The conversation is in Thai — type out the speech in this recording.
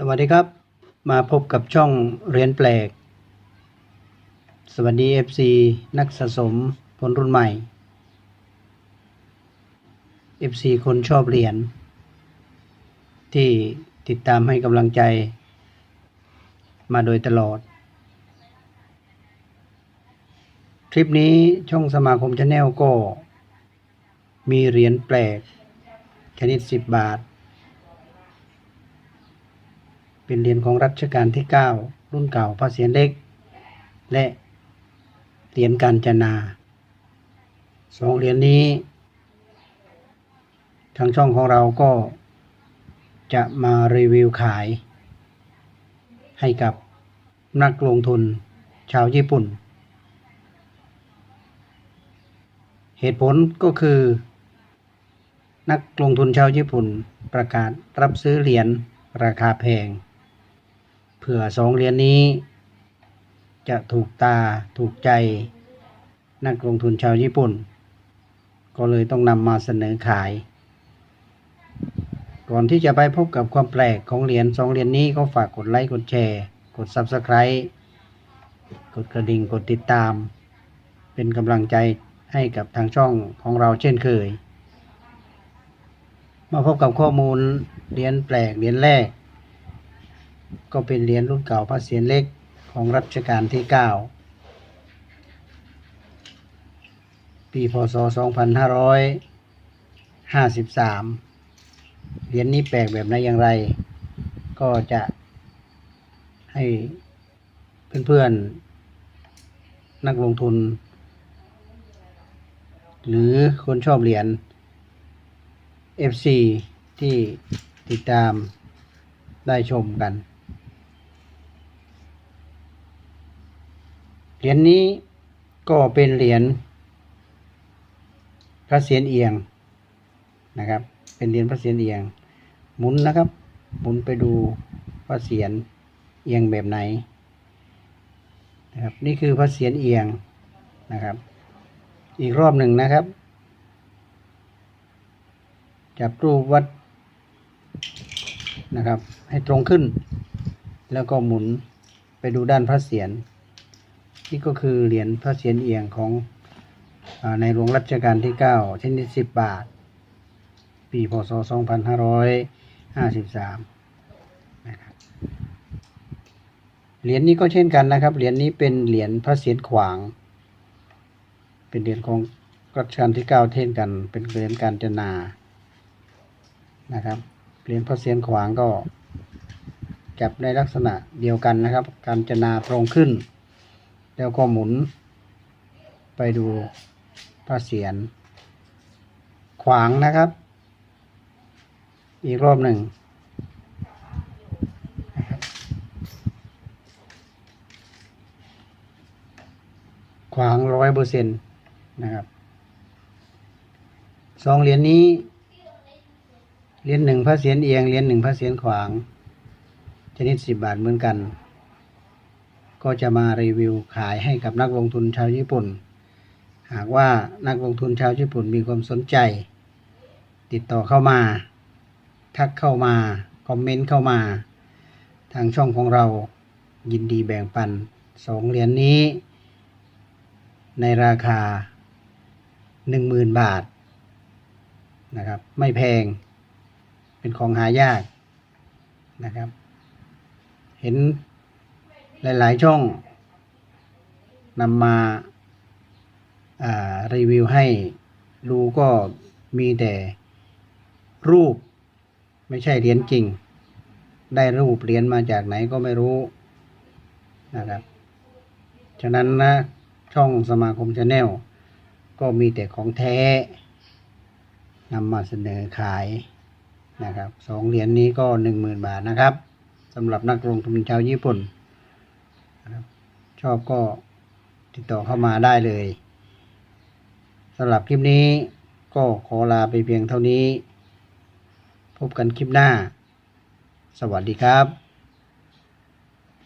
สวัสดีครับ มาพบกับช่องเรียนแปลก สวัสดี FC นักสะสมคนรุ่นใหม่ FC คนชอบเหรียญที่ติดตามให้กำลังใจมาโดยตลอด คลิปนี้ช่องสมาคมชาแนลก็มีเหรียญแปลกชนิด 10 บาท เป็นเหรียญของรัชกาลที่ 9 รุ่นเก่าพระเศียรเล็ก และเหรียญการจนาสองเหรียญนี้ ทางช่องของเราก็จะมารีวิวขาย ให้กับนักลงทุนชาวญี่ปุ่น เหตุผลก็คือ นักลงทุนชาวญี่ปุ่นประกาศรับซื้อเหรียญราคาแพง เผื่อสองเหรียญนี้ จะถูกตาถูกใจ นักลงทุนชาวญี่ปุ่น ก็เลยต้องนำมาเสนอขาย ก่อนที่จะไปพบกับความแปลกของเหรียญสองเหรียญนี้ก็ฝากกดไลค์กดแชร์ กด Subscribe กดกระดิ่งกดติดตาม เป็นกำลังใจให้กับทางช่องของเราเช่นเคย มาพบกับข้อมูลเหรียญแปลกเหรียญแรก ก็เป็นเหรียญรุ่นเก่าพระเศียรเล็กของรัชกาลที่ 9 ปีพศ 2553 เหรียญนี้แปลกแบบไหนอย่างไร ก็จะให้เพื่อนๆ นักลงทุน หรือคนชอบเหรียญ FC ที่ติดตามได้ชมกัน เหรียญนี้ก็เป็นเหรียญพระเศียรเอียงนะครับ เป็นเหรียญพระเศียรเอียง หมุนนะครับ หมุนไปดูพระเศียรเอียงแบบไหนนะครับ นี่คือพระเศียรเอียงนะครับ อีกรอบหนึ่งนะครับ จับรูปวัดนะครับ ให้ตรงขึ้น แล้วก็หมุนไปดูด้านพระเศียร นี่ก็คือเหรียญพระเศียรเอียงของอในหลวงรัชกาลที่ 9 ชนิด 10 บาท ปีพศ 2553นะครับเหรียญนี้ก็เช่นกันนะครับ เหรียญนี้เป็นเหรียญพระเศียรขวาง เป็นเหรียญของรัชกาลที่ 9เช่นกัน เป็นเหรียญการจนานะครับเหรียญพระเศียรขวางก็จับในลักษณะเดียวกันนะครับ การจนาตรงขึ้น แล้วก็หมุน ไปดูพระเศียรขวางนะครับ อีกรอบหนึ่งขวางร้อยเปอร์เซ็นต์นะครับสองเหรียญนี้เหรียญหนึ่งพระเศียรเอียงเหรียญหนึ่งพระเศียรขวางชนิดสิบบาทเหมือนกัน ก็จะมารีวิวขายให้กับนักลงทุนชาวญี่ปุ่น หากว่านักลงทุนชาวญี่ปุ่นมีความสนใจ ติดต่อเข้ามา ทักเข้ามา คอมเมนต์เข้ามา ทางช่องของเรายินดีแบ่งปันสองเหรียญนนี้ ในราคาหนึ่งหมื่นบาทนะครับ ไม่แพง เป็นของหายากนะครับ เห็น หลาย ๆ ช่องนำมาารีวิวให้ดูก็มีแต่รูปไม่ใช่เหรียญจริง ได้รูปเหรียญมาจากไหนก็ไม่รู้นะครับ ฉะนั้นนะช่องสมาคมชาแนลก็มีแต่ของแท้นำมาเสนอขายนะครับสองเหรียญนี้ก็หนึ่งหมื่นบาทนะครับสำหรับนักลงทุนชาวญี่ปุ่น ชอบก็ติดต่อเข้ามาได้เลยสำหรับคลิปนี้ก็ขอลาไปเพียงเท่านี้ พบกันคลิปหน้า สวัสดีครับ